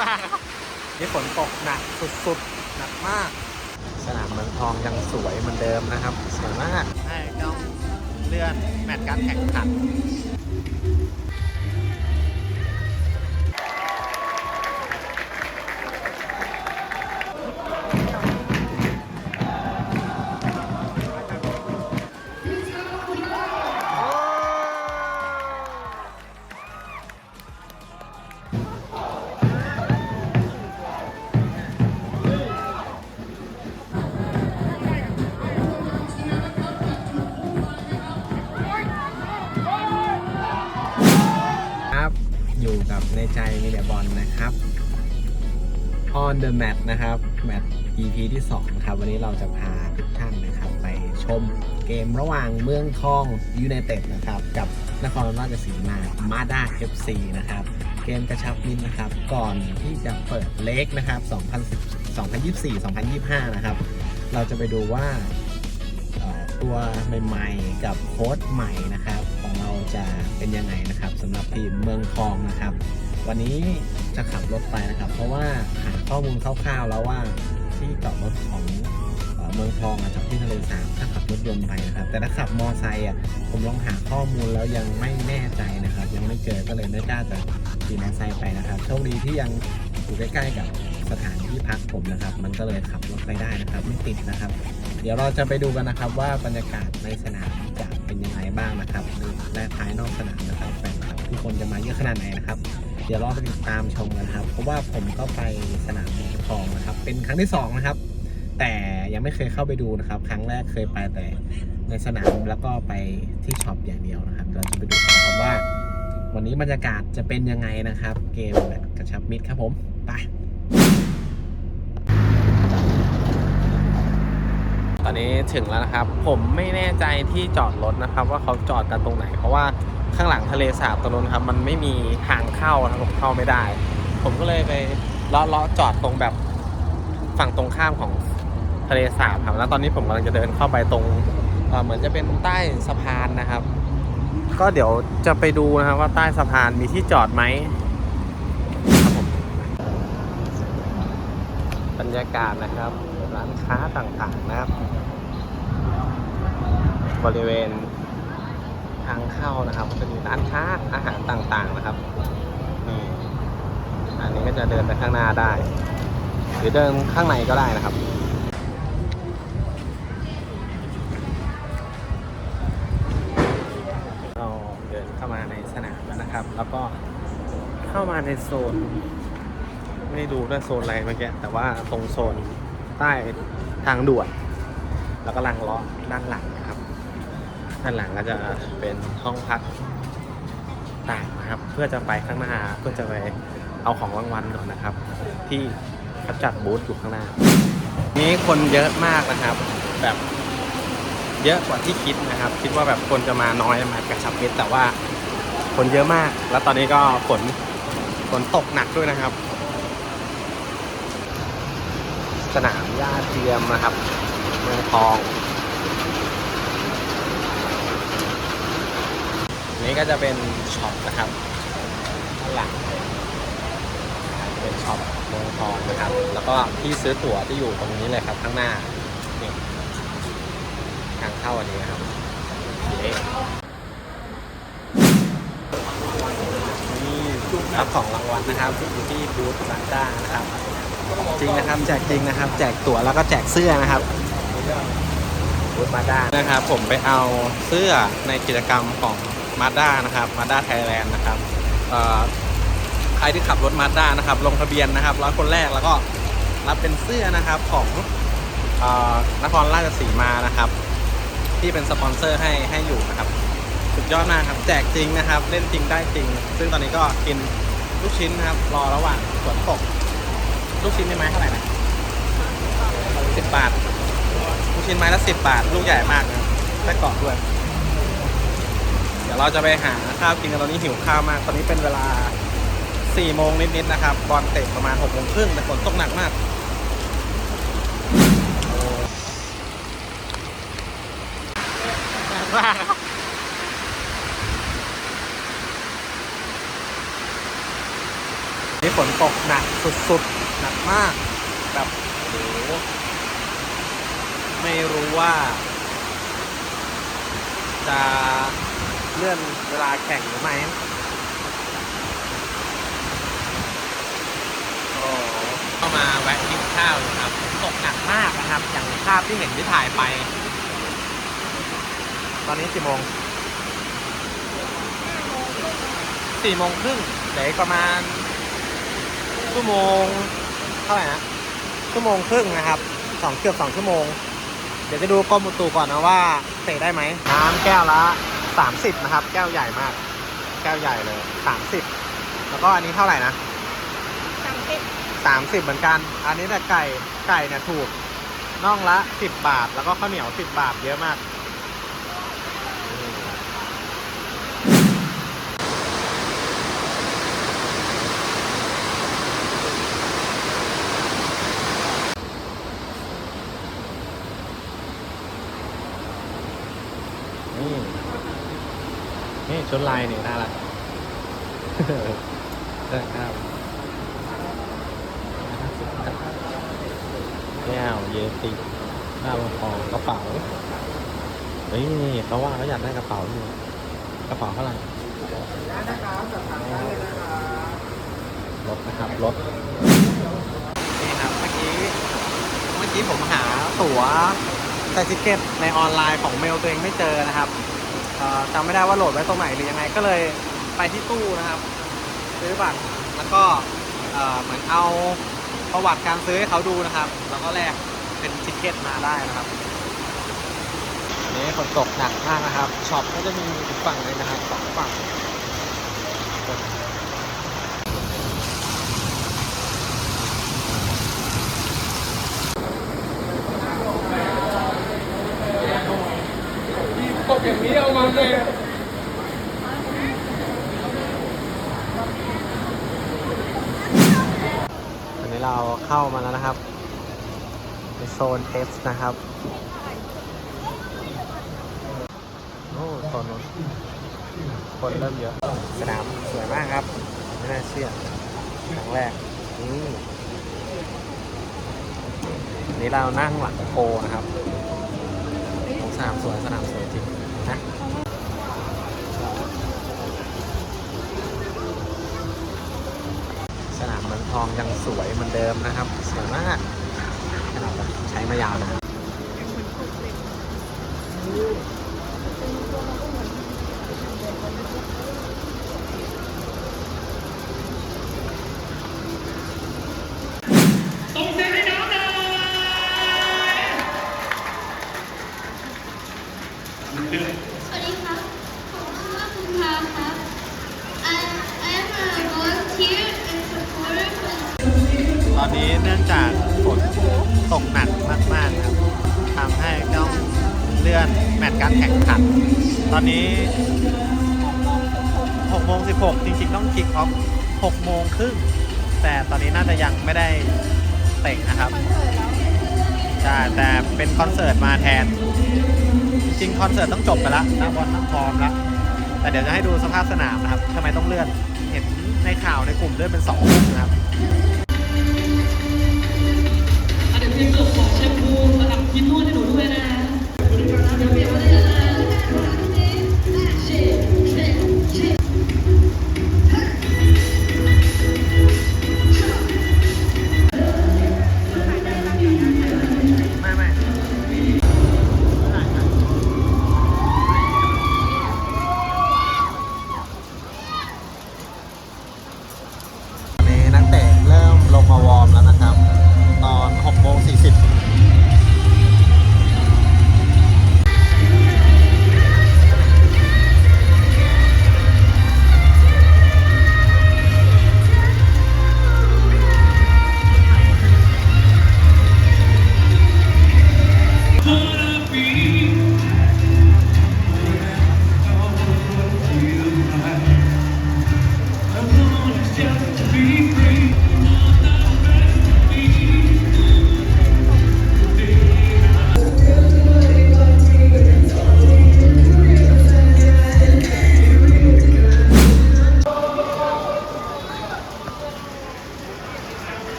มากนี่ฝนตกหนักสุดๆหนักมาก สนามเมืองทองยังสวยเหมือนเดิมนะครับสวยมากใช่ต้องเลื่อนแมตช์การแข่งขัน ใจมีเดียบอลนะครับ on the mat นะครับแมตช์ EP ที่ 2 นะครับ วันนี้เราจะพาทุกท่านนะครับ ไปชมเกมระหว่างเมืองทองยูไนเต็ดนะครับ กับนครราชสีมามาด้า FC นะครับ เกมกระชับมิตรนะครับ ก่อนที่จะเปิดเล็กนะครับ2010 2024 2025 นะครับ เราจะไปดูว่าตัวใหม่ๆ กับโค้ดใหม่นะครับ ของเราจะเป็นยังไงนะครับสำหรับทีมเมืองทองนะครับ วันนี้จะขับรถไปนะครับ เพราะว่าหาข้อมูลคร่าวๆแล้วว่าที่จอดรถของเมืองทองอะจอดที่ทะเลสาบถ้าขับรถยนต์ไปนะครับ แต่ถ้าขับมอไซค์อะผมลองหาข้อมูลแล้วยังไม่แน่ใจนะครับ ยังไม่เจอก็เลยไม่กล้าจะขี่มอไซค์ไปนะครับโชคดีที่ยังอยู่ใกล้ๆกับสถานที่พักผมนะครับ มันก็เลยขับรถไปได้นะครับ ไม่ติดนะครับ เดี๋ยวเราจะไปดูกันนะครับว่าบรรยากาศในสนามจะเป็นยังไงบ้างนะครับและภายนอกสนามนะครับแฟนคลับทุกคนจะมาเยอะขนาดไหนนะครับ เดี๋ยวรอไปติดตามชมกันครับ เพราะว่าผมก็ไปสนามเมืองทองนะครับ เป็นครั้งที่สองนะครับ แต่ยังไม่เคยเข้าไปดูนะครับ ครั้งแรกเคยไปแต่ในสนามแล้วก็ไปที่ช็อปอย่างเดียวนะครับ เราจะไปดูกันครับว่า วันนี้บรรยากาศจะเป็นยังไงนะครับ เกมแบบกระชับมิตรครับผมไปตอนนี้ถึงแล้วนะครับ ผมไม่แน่ใจที่จอดรถนะครับ ว่าเขาจอดกันตรงไหน เพราะว่า ข้างหลังทะเลสาบตรงนู้นครับ มันไม่มีทางเข้านะครับผมเข้าไม่ได้ ผมก็เลยไปเลาะเลาะจอดตรงแบบฝั่งตรงข้ามของทะเลสาบครับ แล้วตอนนี้ผมกำลังจะเดินเข้าไปตรงเเหมือนจะเป็นใต้สะพานนะครับ ก็เดี๋ยวจะไปดูนะครับว่าใต้สะพานมีที่จอดไหมครับผมบรรยากาศนะครับ ร้านค้าต่างๆนะครับ บริเวณ ทางเข้านะครับจะมีร้านค้าอาหารต่างๆนะครับนี่อันนี้ก็จะเดินไปข้างหน้าได้ หรือเดินข้างในก็ได้นะครับเราเดินเข้ามาในสนามแล้วนะครับ แล้วก็เข้ามาในโซน ไม่ดูด้วยโซนอะไรเมื่อกี้แต่ว่าตรงโซนใต้ทางด่วน แล้วก็ลังล้อด้านหลัง ด้านหลังก็จะเป็นห้องพักต่างนะครับ เพื่อจะไปข้างหน้าเพื่อจะไปเอาของรางวัลก่อนนะครับ ที่เขาจัดบูธอยู่ข้างหน้า นี้คนเยอะมากนะครับ แบบเยอะกว่าที่คิดนะครับ คิดว่าแบบคนจะมาน้อยมากระชับมิตรแต่ว่าคนเยอะมาก แล้วตอนนี้ก็ฝนฝนตกหนักด้วยนะครับ สนามหญ้าเทียมนะครับ เมืองทอง นี่ก็จะเป็นช็อปนะครับด้านหลังเป็นช็อปเมืองทองนะครับ แล้วก็ที่ซื้อตั๋วที่อยู่ตรงนี้เลยครับข้างหน้านี่ทางเข้าอันนี้นะครับนี่รับของรางวัลนะครับอยู่ที่บูธซานด้านะครับ จริงนะครับแจกจริงนะครับ แจกตั๋วแล้วก็แจกเสื้อนะครับบูธมาด้านะครับ ผมไปเอาเสื้อในกิจกรรมของ มาด้านะครับมาด้าไทยแลนด์นะครับใครที่ขับรถมาด้านะครับ ลงทะเบียนนะครับร้อยคนแรกแล้วก็รับเป็นเสื้อนะครับของอนครราชสีมานะครับ ที่เป็นสปอนเซอร์ให้ให้อยู่นะครับสุดยอดมากครับแจกจริงนะครับ เล่นจริงได้จริง ซึ่งตอนนี้ก็กินลูกชิ้นนะครับ รอระหว่างฝนตก ลูกชิ้นไม้เท่าไหร่นะสิบบาทลูกชิ้นไม้ละสิบบาท ลูกใหญ่มากนะได้กรอบด้วย ดี๋ยวเราจะไปหาข้าวกินกันตอนนี้หิวข้าวมาก ตอนนี้เป็นเวลาสี่โมงนิดๆนะครับ บอลเตะประมาณหกโมงครึ่งแต่ฝนตกหนักมากมากครับนี่ฝนตกหนักสุดๆ หนักมากแบบโอ้ไม่รู้ว่า จะ เลื่อนเวลาแข่งหรือไม่โอ้เข้ามาแวะกินข้าวอยู่ครับ ตกหนักมากนะครับ อย่างภาพที่เห็นที่ถ่ายไป ตอนนี้กี่โมงสี่โมงครึ่งเดี๋ยวอีกประมาณชั่วโมงเท่าไหร่นะชั่วโมงครึ่งนะครับสองเกือบสองชั่วโมง เดี๋ยวจะดูกรมอุตุก่อนนะว่าเตะได้ไหมน้ำแก้วละ สามสิบนะครับ แก้วใหญ่มาก แก้วใหญ่เลยสามสิบแล้วก็อันนี้เท่าไหร่นะสามสิบสามสิบเหมือนกัน อันนี้แต่ไก่ไก่เนี่ยถูกน่องละสิบบาท แล้วก็ข้าวเหนียวสิบบาทเยอะมากนี่ นี่ชุดลายนี่น่ารักเดินข้าวแก้วเยติหน้าลำคองกระเป๋าเฮ้ยเขาว่าเขาอยากได้กระเป๋าอยู่กระเป๋าเท่าไหร่รถนะครับรถนี่ครับเมื่อกี้เมื่อกี้ผมหาตั๋วไซติเก็ตในออนไลน์ของเมลตัวเองไม่เจอนะครับ จำไม่ได้ว่าโหลดไว้ตรงไหนหรือยังไงก็เลยไปที่ตู้นะครับซื้อบัตรแล้วก็เหมือนเอาประวัติการซื้อให้เขาดูนะครับ แล้วก็แลกเป็นติเก็ตมาได้นะครับอันนี้ฝนตกหนักมากนะครับช็อปก็จะมีฝั่งเลยนะครับสองฝั่ง ต กอย่างนี้เอามาเลยอันนี้เราเข้ามาแล้วนะครับ ในโซนเทสนะครับ โอ้โซนนู้นคนเริ่มเยอะ สนามสวยมากครับ ไม่น่าเชื่อครั้งแรกนี่อันนี้เรานั่งหลังโกนะครับสนามสวยสนามสวยจริงนะ สนามเมือง ทองยังสวยเหมือนเดิมนะครับ สวยมากขนาดใช้มายาวนะ สวัสดีครับ ผมชื่อว่าคุณพาครับ I I am a volunteer and supporter for ตอ เนื่องจากฝนตกหนักมากๆครับทำให้ต้องเลื่อนแมตช์การแข่งขัน ตอนนี้6โมง16 จริงๆ ต้องคิกออฟ6โมงครึ่ง แต่ตอนนี้น่าจะยังไม่ได้เตะนะครับใช่แต่เป็นคอนเสิร์ตมาแทน จริงคอนเสิร์ตต้องจบไปแล้วนะบอลต้องพร้อมแล้ว แต่เดี๋ยวจะให้ดูสภาพสนามนะครับทำไมต้องเลื่อน เห็นในข่าวในกลุ่มเลื่อนเป็นสองทุ่มนะครับ อะเดี๋ย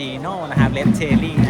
จีโน่นะครับเลดเชอรี่นะ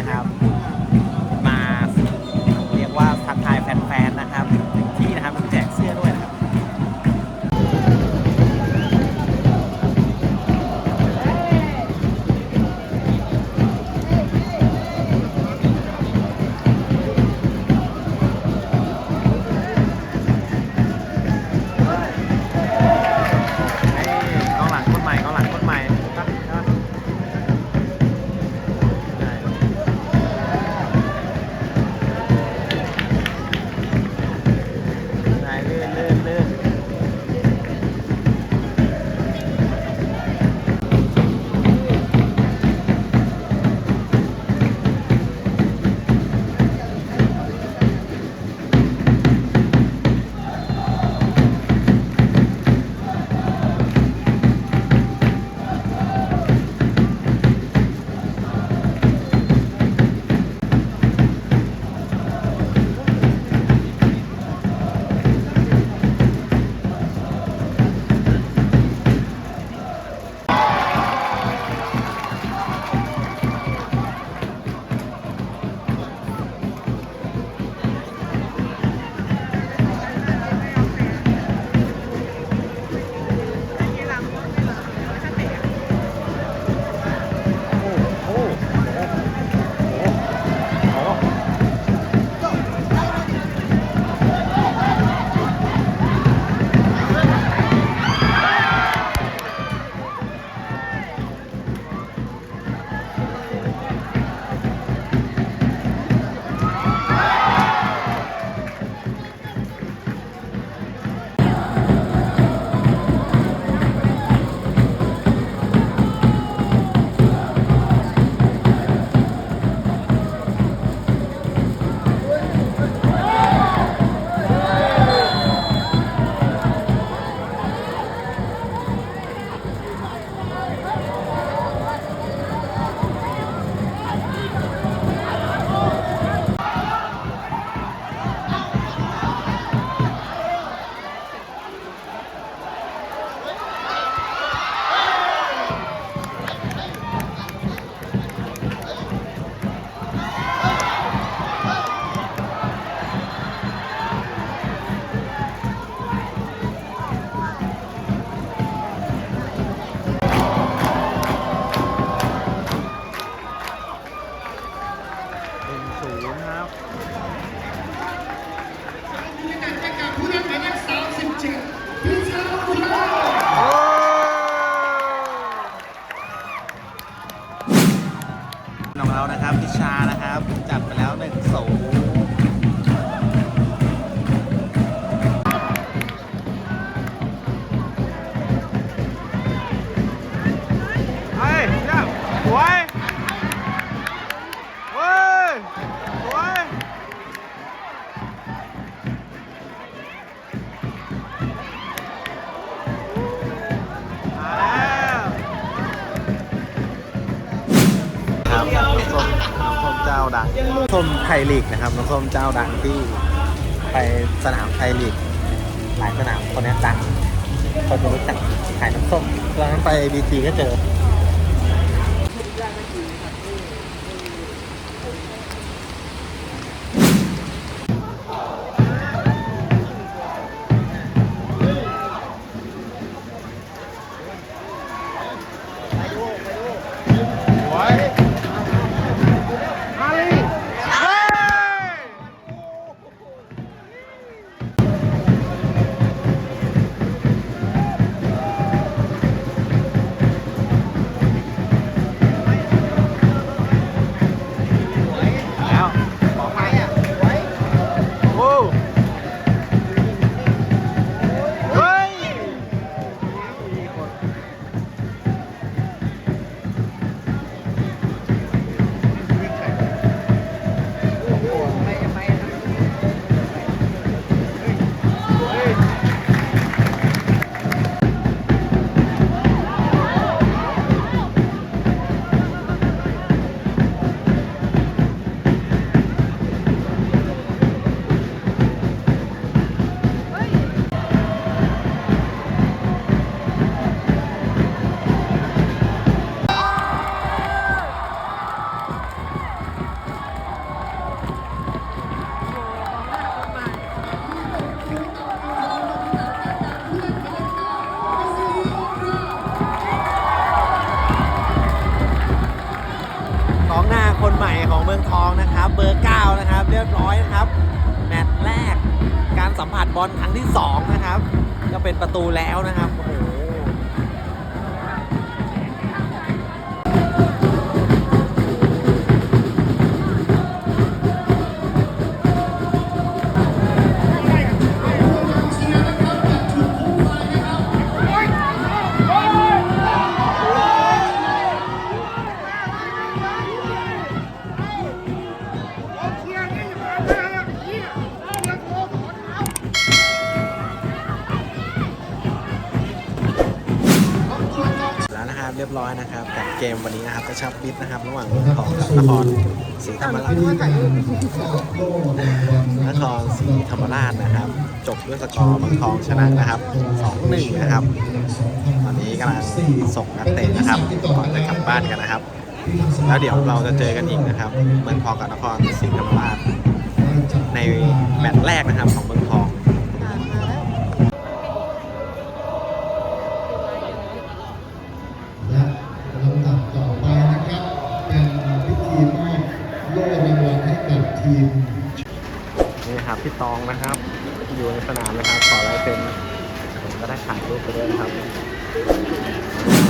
นะครับพิชานะครับจัดไปแล้วหนึ่งศูนย์ จ้าดังน้ำส้มไทยลีกนะครับน้ำส้มเจ้าดังที่ไปสนามไทยลีก หลายสนามคนนี้ดังคนรู้จักขายน้ำส้มตอนนั้นไปบีทีก็เจอ มืองทองนะครับ เบอร์ 9 นะครับ เรียบร้อยนะครับ แมตช์แรกการสัมผัสบอลครั้งที่ 2 นะครับ ก็เป็นประตูแล้วนะครับโอ้โห เกมวันนี้นะครับกระชับมิตรนะครับ ระหว่างเมืองทองกับนครศรีธรรมราชนครศรีธรรมราชนะครับ จบด้วยสกอร์เมืองทองชนะนะครับ2-1นะครับ ตอนนี้กำลังส่งนักเตะนะครับก่อนจะกลับบ้านกันนะครับ แล้วเดี๋ยวเราจะเจอกันอีกนะครับ เมืองทองกับนครศรีธรรมราชในแมตช์แรกนะครับของเมืองทอง พี่ตองนะครับ อยู่ในสนามนะครับขอลายเซ็นผมก็ได้ถ่ายรูปไปด้วยนะครับ